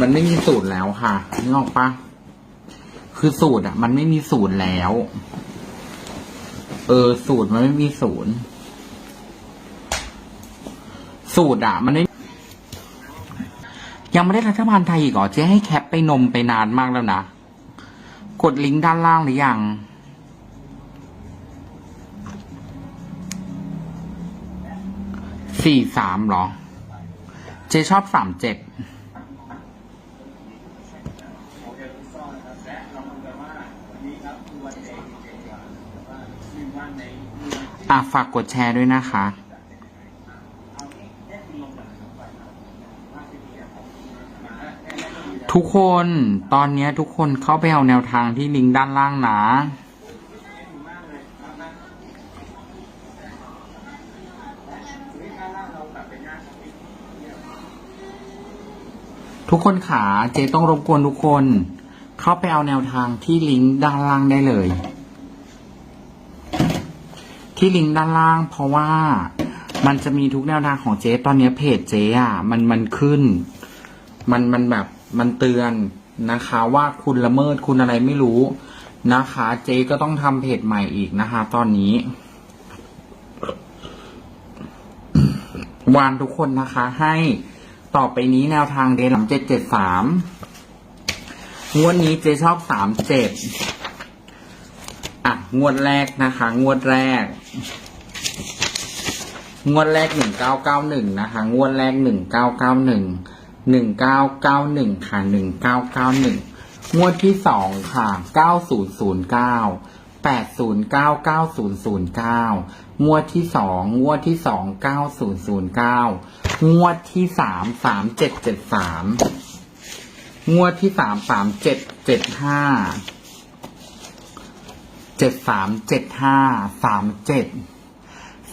มันไม่มีสูตรแล้วค่ะนึกออกปะคือสูตรอะ มันไม่มีสูตรแล้ว เออ สูตรมันไม่มีศูนย์สูตรอะ มันไม่ยังไม่ได้รัฐบาลไทยอีกเหรอเจ๊ให้แคปไปนมไปนานมากแล้วนะ กดลิงก์ด้านล่างหรือยังสี่สามเหรอ เจชอบสามเจ็ด อะฝากกดแชร์ด้วยนะคะ ทุกคนตอนนี้ทุกคนเข้าไปเอาแนวทางที่ลิงก์ด้านล่างนะทุกคนขาเจต้องรบกวนทุกคน เข้าไปเอาแนวทางที่ลิงก์ด้านล่างได้เลย ที่ลิงก์ด้านล่าง เพราะว่ามันจะมีทุกแนวทางของเจ๊ ตอนนี้เพจเจ๊อะมันมันขึ้น มันมันแบบมันเตือนนะคะ ว่าคุณละเมิดคุณอะไรไม่รู้นะคะ เจ๊ก็ต้องทำเพจใหม่อีกนะคะ ตอนนี้วานทุกคนนะคะ ให้ต่อไปนี้แนวทางเดนหลังเจ็ดเจ็ดสามงวดนี้เจ๊ชอบสามเจ็ด อะ งวดแรกนะคะ งวดแรก งวดแรกหนึ่งเก้าเก้าหนึ่งนะคะ งวดแรกหนึ่งเก้าเก้าหนึ่งหนึ่งเก้าเก้าหนึ่งค่ะหนึ่งเก้าเก้าหนึ่งงวดที่สองค่ะเก้าศูนย์ศูนย์เก้าแปดศูนย์เก้าเก้าศูนย์ศูนย์เก้างวดที่สองงวดที่สองเก้าศูนย์ศูนย์เก้างวดที่สามสามเจ็ดเจ็ดสามงวดที่สามสามเจ็ดเจ็ดห้า เจ็ดสามเจ็ดห้าสามเจ็ด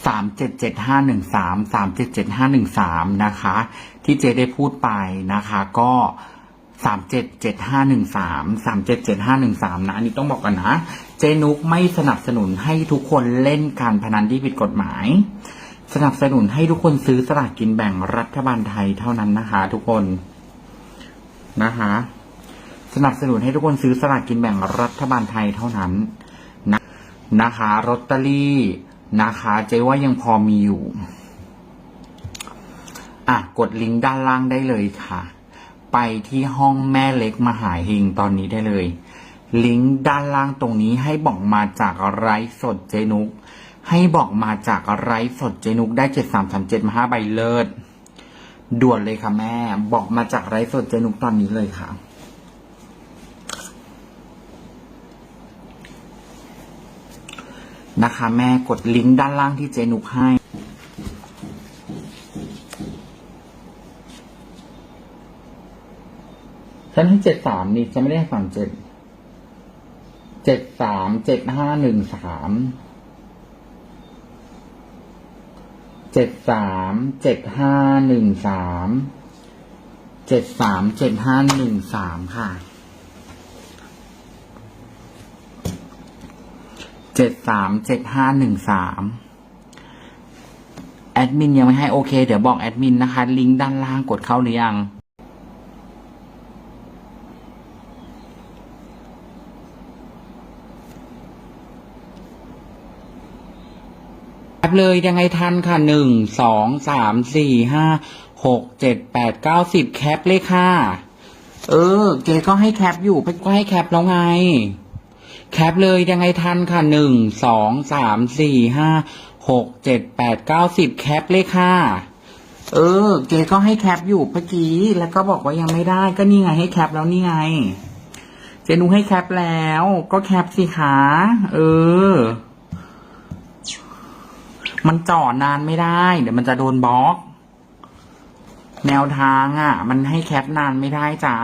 สามเจ็ดเจ็ดห้าหนึ่งสามสามเจ็ดเจ็ดห้าหนึ่งสามนะคะ ที่เจได้พูดไปนะคะ ก็สามเจ็ดเจ็ดห้าหนึ่งสามสามเจ็ดเจ็ดห้าหนึ่งสามนะ อันนี้ต้องบอกกันนะ เจนุกไม่สนับสนุนให้ทุกคนเล่นการพนันที่ผิดกฎหมาย สนับสนุนให้ทุกคนซื้อสลากกินแบ่งรัฐบาลไทยเท่านั้นนะคะ ทุกคนนะคะ สนับสนุนให้ทุกคนซื้อสลากกินแบ่งรัฐบาลไทยเท่านั้น นะคะลอตเตอรี่นะคะ เจ๊ว่ายังพอมีอยู่ อะ กดลิงก์ด้านล่างได้เลยค่ะ ไปที่ห้องแม่เล็กมหาเฮงตอนนี้ได้เลย ลิงก์ด้านล่างตรงนี้ให้บอกมาจากไลฟ์สดเจนุก ให้บอกมาจากไลฟ์สดเจนุกได้เจ็ดสามสามเจ็ดมาห้าใบเลิศด่วนเลยค่ะแม่ บอกมาจากไลฟ์สดเจนุกตอนนี้เลยค่ะ นะคะ แม่กดลิงก์ด้านล่างที่เจนุกให้ ฉันให้เจ็ดสามนี่ฉันไม่ได้ให้สามเจ็ดเจ็ดสามเจ็ดห้าหนึ่งสามเจ็ดสามเจ็ดห้าหนึ่งสามเจ็ดสามเจ็ดห้าหนึ่งสามค่ะ เจ็ดสามเจ็ดห้าหนึ่งสามแอดมินยังไม่ให้โอเค เดี๋ยวบอกแอดมินนะคะ ลิงก์ด้านล่างกดเข้าหรือยัง แอปเลยยังไงทันค่ะหนึ่งสองสามสี่ห้าหกเจ็ดแปดเก้าสิบแคปเลยค่ะ เออ เกก็ให้แคปอยู่ไปก็ให้แคปแล้วไง แคปเลยยังไงทันค่ะหนึ่งสองสามสี่ห้าหกเจ็ดแปดเก้าสิบแคปเลยค่ะ เออเกก็ให้แคปอยู่เมื่อกี้ แล้วก็บอกว่ายังไม่ได้ก็นี่ไงให้แคปแล้วนี่ไง เจนุให้แคปแล้ว ก็แคปสิคะเออ มันจ่อนานไม่ได้ เดี๋ยวมันจะโดนบล็อก แนวทางอะ มันให้แคปนานไม่ได้จ้า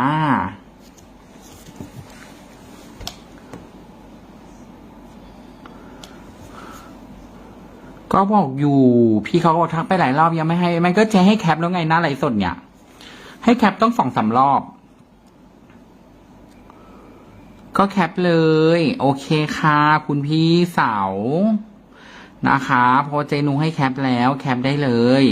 ก็บอกอยู่ พี่เขาก็ทักไปหลายรอบยังไม่ให้มันก็จะให้แคปแล้วไงหน้าไลฟ์สดเนี่ย ให้แคปต้องสองสามรอบ ก็แคปเลย โอเคค่ะ คุณพี่สาวนะคะพอเจนุงให้แคปแล้วแคปได้เลย